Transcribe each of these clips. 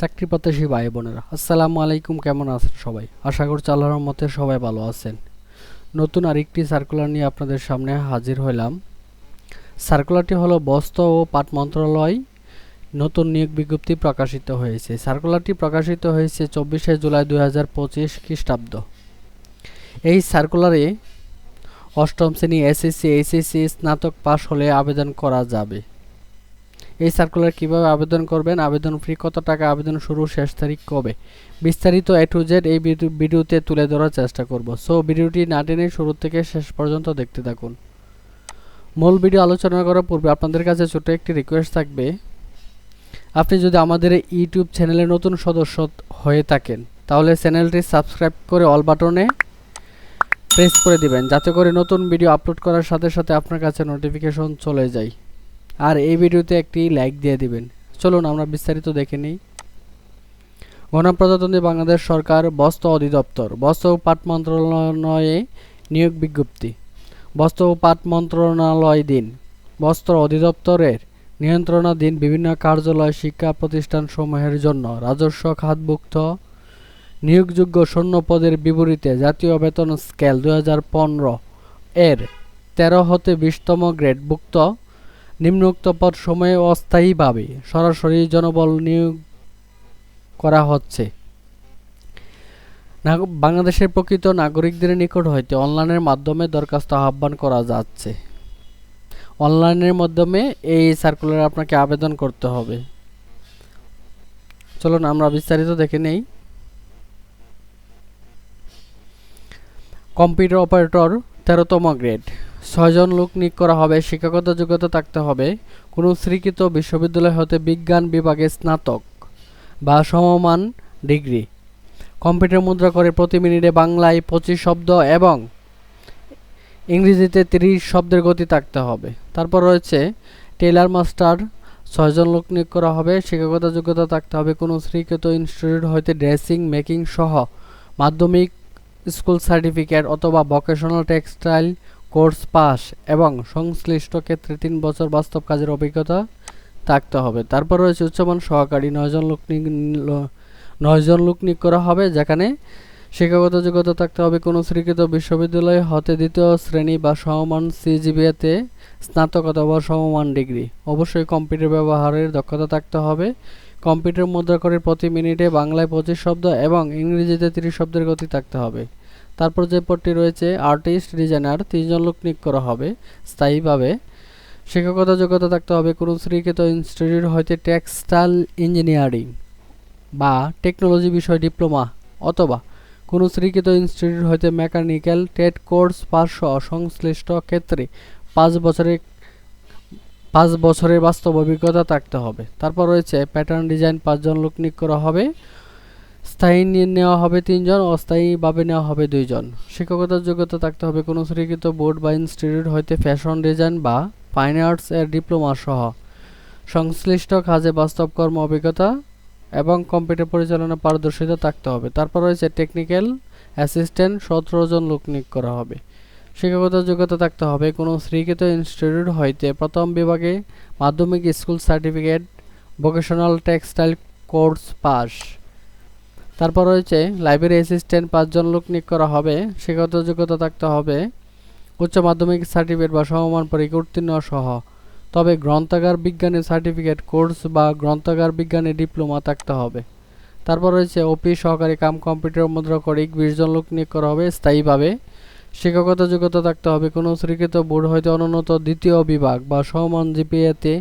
চাকরি প্রত্যাশী ভাই বোনেরা। আসসালামু আলাইকুম, কেমন আছেন সবাই? আশা করছি আল্লাহর মতে সবাই ভালো আছেন। নতুন আরেকটি সার্কুলার নিয়ে আপনাদের সামনে হাজির হলাম সার্কুলারটি হলো বস্ত্র ও পাট মন্ত্রণালয় নতুন নিয়োগ বিজ্ঞপ্তি প্রকাশিত হয়েছে। সার্কুলারটি প্রকাশিত হয়েছে চব্বিশে জুলাই দুই হাজার পঁচিশ খ্রিস্টাব্দ। এই সার্কুলারে অষ্টম শ্রেণি এসএসসি, এইচএসসি স্নাতক পাশ হলে আবেদন করা যাবে। এই সার্কুলার কীভাবে আবেদন করবেন? আবেদন ফি কত টাকা? আবেদন শুরু শেষ তারিখ কবে? বিস্তারিত এ টু জেড এই ভিডিওতে তুলে ধরার চেষ্টা করব। সো ভিডিওটি না টেনে শুরু থেকে শেষ পর্যন্ত দেখতে থাকুন। মূল ভিডিও আলোচনা করার পূর্বে আপনাদের কাছে ছোট একটি রিকোয়েস্ট থাকবে। আপনি যদি আমাদের ইউটিউব চ্যানেলে নতুন সদস্য হয়ে থাকেন, তাহলে চ্যানেলটি সাবস্ক্রাইব করে অল বাটনে প্রেস করে দিবেন। যাতে করে নতুন ভিডিও আপলোড করার সাথে সাথে আপনার কাছে নোটিফিকেশন চলে যায়। আর এই ভিডিওতে একটি লাইক দিয়ে দিবেন। চলুন, আমরা বিস্তারিত দেখে নিই। গণপ্রজাতন্ত্রী বাংলাদেশ সরকার বস্ত্র অধিদপ্তর, বস্ত্র ও পাট মন্ত্রণালয়ে নিয়োগ বিজ্ঞপ্তি। বস্ত্র ও পাট মন্ত্রণালয় দিন। বস্ত্র অধিদপ্তরের নিয়ন্ত্রণাধীন বিভিন্ন কার্যালয় শিক্ষা প্রতিষ্ঠানসমূহের জন্য রাজস্ব খাতভুক্ত নিয়োগযোগ্য শূন্য পদের বিপরীতে জাতীয় বেতন স্কেল দু হাজার পনেরো এর তেরো হতে বিশতম গ্রেডভুক্ত নিম্নোক্ত পদ সময়ে অস্থায়ীভাবে সরাসরি জনবল নিয়োগ করা হচ্ছে। বাংলাদেশের প্রকৃত নাগরিকদের নিকট হইতে অনলাইনের মাধ্যমে দরখাস্ত আহ্বান করা যাচ্ছে। অনলাইনের মাধ্যমে এই সার্কুলার আপনাকে আবেদন করতে হবে। চলুন, আমরা বিস্তারিত দেখে নেই। কম্পিউটার অপারেটর তেরোতম গ্রেড। ছয়জন লোক নিয়োগ করা হবে, শিক্ষাগত যোগ্যতা থাকতে হবে, কোনো স্বীকৃত বিশ্ববিদ্যালয় হতে বিজ্ঞান বিভাগে স্নাতক বা সমমান ডিগ্রি। কম্পিউটার মুদ্রা করে প্রতি মিনিটে বাংলায় পঁচিশ শব্দ এবং ইংরেজিতে তিরিশ শব্দের গতি থাকতে হবে। তারপর রয়েছে টেলার মাস্টার, ছয়জন লোক নিয়োগ করা হবে, শিক্ষাগত যোগ্যতা থাকতে হবে, কোনো স্বীকৃত ইনস্টিটিউট হইতে ড্রেসিং, মেকিং সহ মাধ্যমিক স্কুল সার্টিফিকেট অথবা ভোকেশনাল টেক্সটাইল কোর্স পাস এবং সংশ্লিষ্ট ক্ষেত্রে তিন বছর বাস্তব কাজের অভিজ্ঞতা থাকতে হবে। তারপর রয়েছে উচ্চমান সহকারী নয়জন লোক নয়জন লোক নিয়োগ করা হবে, যেখানে শিক্ষাগত যোগ্যতা থাকতে হবে কোনো স্বীকৃত বিশ্ববিদ্যালয় হতে দ্বিতীয় শ্রেণি বা সমমান সিজিবিএতে স্নাতক অথবা সমমান ডিগ্রি। অবশ্যই কম্পিউটার ব্যবহারের দক্ষতা থাকতে হবে। কম্পিউটার মুদ্রা করে প্রতি মিনিটে বাংলায় পঁচিশ শব্দ এবং ইংরেজিতে তিরিশ শব্দের গতি থাকতে হবে। তারপর যে পদটি রয়েছে আর্টিস্ট ডিজাইনার তিনজন লোক নিয়োগ করা হবে। স্থায়ীভাবে শিক্ষকতা যোগ্যতা থাকতে হবে। কোনো স্বীকৃত ইনস্টিটিউট হইতে টেক্সটাইল ইঞ্জিনিয়ারিং বা টেকনোলজি বিষয় ডিপ্লোমা অথবা কোনো স্বীকৃত ইনস্টিটিউট হইতে মেকানিক্যাল টেট কোর্স সহ সংশ্লিষ্ট ক্ষেত্রে পাঁচ বছরের পাঁচ বছরের বাস্তব অভিজ্ঞতা থাকতে হবে। তারপর রয়েছে প্যাটার্ন ডিজাইন পাঁচজন লোক নিয়োগ করা হবে। স্থায়ী নেওয়া হবে তিনজন, অস্থায়ীভাবে নেওয়া হবে দুইজন। শিক্ষকতার যোগ্যতা থাকতে হবে কোনো স্বীকৃত বোর্ড বা ইনস্টিটিউট হইতে ফ্যাশন, ডিজাইন বা ফাইন আর্টস এর ডিপ্লোমা সহ। সংশ্লিষ্ট কাজে বাস্তব কর্ম, অভিজ্ঞতা এবং কম্পিউটার পরিচালনা পারদর্শিতা থাকতে হবে। তারপর রয়েছে টেকনিক্যাল অ্যাসিস্ট্যান্ট সতেরো জন লোক নিয়োগ করা হবে। শিক্ষাগত যোগ্যতা থাকতে হবে কোনো স্বীকৃত ইনস্টিটিউট হইতে প্রথম বিভাগে মাধ্যমিক school certificate vocational textile course pass তারপর রয়েছে লাইব্রেরি অ্যাসিস্ট্যান্ট পাঁচজন লোক নিয়োগ করা হবে, শিক্ষাগত যোগ্যতা থাকতে হবে, উচ্চ মাধ্যমিক সার্টিফিকেট বা সমমান পরীক্ষা উত্তীর্ণ সহ। তবে গ্রন্থাগার বিজ্ঞানের সার্টিফিকেট কোর্স বা গ্রন্থাগার বিজ্ঞানে ডিপ্লোমা থাকতে হবে। তারপর রয়েছে অফিস সহকারী কাম কম্পিউটার মুদ্রা করে বিশ জন লোক নিয়োগ করা হবে স্থায়ীভাবে। শিক্ষাগত যোগ্যতা থাকতে হবে, কোনো স্বীকৃত বোর্ড হইতে অনুন্নত দ্বিতীয় বিভাগ বা সমান জিপিএতে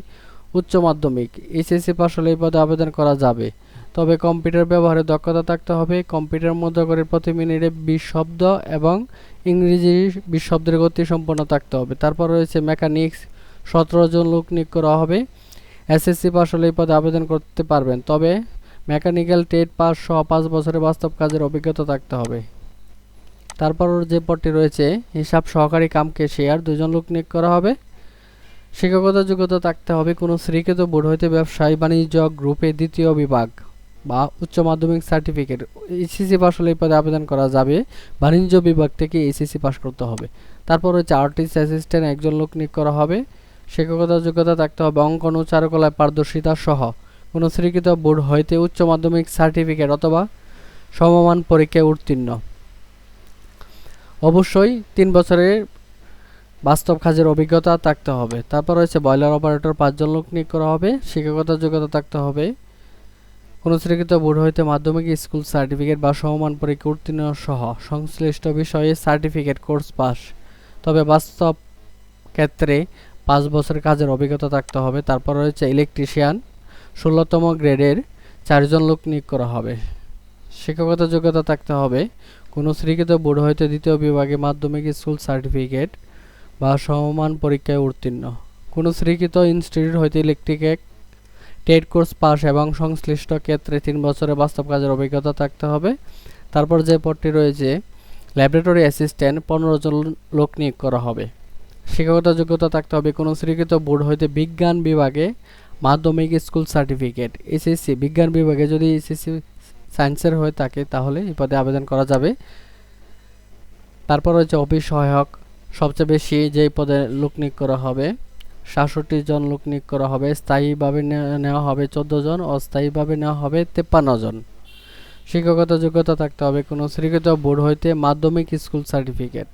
উচ্চ মাধ্যমিক এইচএসসি পাশ হলে এই পদে আবেদন করা যাবে। তবে কম্পিউটার ব্যবহারে দক্ষতা থাকতে হবে। কম্পিউটার মুদ্রা করে প্রতি মিনিটে বিশ শব্দ এবং ইংরেজি বিশ শব্দের গতি সম্পন্ন থাকতে হবে। তারপর রয়েছে মেকানিক্স। সতেরো জন লোক নিয়োগ করা হবে। এসএসসি পাস হলে এই পদে আবেদন করতে পারবেন। তবে মেকানিক্যাল টেট পাস সহ পাঁচ বছরের বাস্তব কাজের অভিজ্ঞতা থাকতে হবে। তারপর যে পদটি রয়েছে, হিসাব সহকারী কামকে শেয়ার, দুজন লোক নিয়োগ করা হবে। শিক্ষাগত যোগ্যতা থাকতে হবে। কোনো স্বীকৃত বোর্ড হইতে ব্যবসায়ী, বাণিজ্য, গ্রুপে দ্বিতীয় বিভাগ। বা উচ্চ মাধ্যমিক সার্টিফিকেট এইচএসসি পাস হলে এই পদে আবেদন করা যাবে। বাণিজ্য বিভাগ থেকে এইচএসসি পাস করতে হবে। তারপর হচ্ছে আর্টিস্ট অ্যাসিস্ট্যান্ট একজন লোক নিয়োগ করা হবে। শিক্ষকতা যোগ্যতা থাকতে হবে অঙ্কন ও চারুকলায় পারদর্শিতা সহ। কোনো স্বীকৃত বোর্ড হইতে উচ্চ মাধ্যমিক সার্টিফিকেট অথবা সমমান পরীক্ষায় উত্তীর্ণ। অবশ্যই তিন বছরের বাস্তব কাজের অভিজ্ঞতা থাকতে হবে। তারপর রয়েছে বয়লার অপারেটর পাঁচজন লোক নিয়োগ করা হবে, শিক্ষকতা যোগ্যতা থাকতে হবে। কোনো স্বীকৃত বোর্ড হইতে মাধ্যমিক, স্কুল সার্টিফিকেট বা সমমান পরীক্ষা উত্তীর্ণ সহ সংশ্লিষ্ট বিষয়ে সার্টিফিকেট কোর্স পাস। তবে বাস্তব ক্ষেত্রে পাঁচ বছর কাজের অভিজ্ঞতা থাকতে হবে। তারপর রয়েছে ইলেকট্রিশিয়ান, ষোলোতম গ্রেডের চারজন লোক নিয়োগ করা হবে। শিক্ষকতা যোগ্যতা থাকতে হবে। কোনো স্বীকৃত বোর্ড হইতে দ্বিতীয় বিভাগে মাধ্যমিক, স্কুল সার্টিফিকেট বা সমমান পরীক্ষায় উত্তীর্ণ। কোনো স্বীকৃত ইনস্টিটিউট হইতে ইলেকট্রিকে টেট কোর্স পাস এবং সংশ্লিষ্ট ক্ষেত্রে তিন বছরের বাস্তব কাজের অভিজ্ঞতা থাকতে হবে। তারপর যে পদটি রয়েছে ল্যাবরেটরি অ্যাসিস্ট্যান্ট পনেরো জন লোক নিয়োগ করা হবে। শিক্ষাগত যোগ্যতা থাকতে হবে কোনো স্বীকৃত বোর্ড হইতে বিজ্ঞান বিভাগে মাধ্যমিক স্কুল সার্টিফিকেট এসএসসি বিজ্ঞান বিভাগে যদি এসএসসি সায়েন্সের হয়ে থাকে তাহলে এই পদে আবেদন করা যাবে। তারপর রয়েছে অফিস সহায়ক, সবচেয়ে বেশি যেই পদে লোক নিয়োগ করা হবে। সাতষট্টি জন লোক নিয়োগ করা হবে, স্থায়ীভাবে নেওয়া হবে চোদ্দ জন অস্থায়ীভাবে নেওয়া হবে তেপ্পান্ন জন। শিক্ষকতা যোগ্যতা থাকতে হবে কোনো স্বীকৃত বোর্ড হইতে মাধ্যমিক স্কুল সার্টিফিকেট।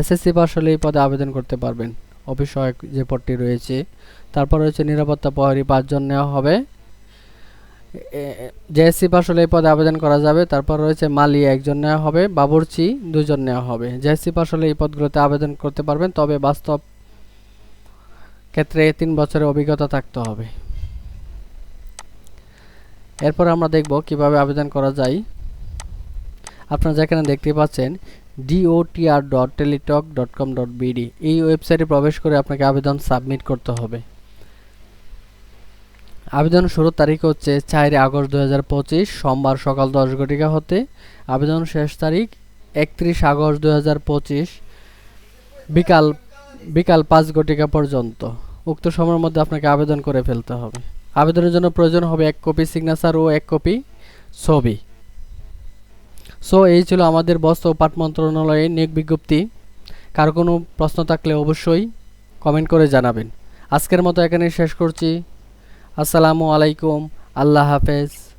এসএসসি পাস হলে এই পদে আবেদন করতে পারবেন। অফিস সহায়ক যে পদটি রয়েছে, তারপর রয়েছে নিরাপত্তা প্রহরী পাঁচজন নেওয়া হবে। জেএসসি পাস হলে এই পদে আবেদন করা যাবে, তারপর রয়েছে মালি একজন নেওয়া হবে, বাবুর্চি দুজন নেওয়া হবে। জেএসসি পাস হলে এই পদগুলোতে আবেদন করতে পারবেন, তবে বাস্তব ক্ষেত্রে তিন বছরের অভিজ্ঞতা থাকতে হবে। এরপর আমরা দেখব কীভাবে আবেদন করা যায়। আপনারা যেখানে দেখতে পাচ্ছেন DOTR dot Teletalk dot com dot BD এই ওয়েবসাইটে প্রবেশ করে আপনাকে আবেদন সাবমিট করতে হবে। আবেদন শুরুর তারিখ হচ্ছে চার আগস্ট দু সোমবার সকাল দশ ঘটিকা হতে। আবেদন শেষ তারিখ একত্রিশ আগস্ট দু বিকাল বিকাল পাঁচ ঘটিকা পর্যন্ত। উক্ত সময়ের মধ্যে আপনাকে আবেদন করে ফেলতে হবে। আবেদনের জন্য প্রয়োজন হবে এক কপি সিগনেচার ও এক কপি ছবি। সো এই ছিল আমাদের বস্ত্র ও পাট মন্ত্রণালয়ের নিয়োগ বিজ্ঞপ্তি। কার কোনো প্রশ্ন থাকলে অবশ্যই কমেন্ট করে জানাবেন। আজকের মতো এখানে শেষ করছি। আসসালামু আলাইকুম। আল্লাহ হাফেজ।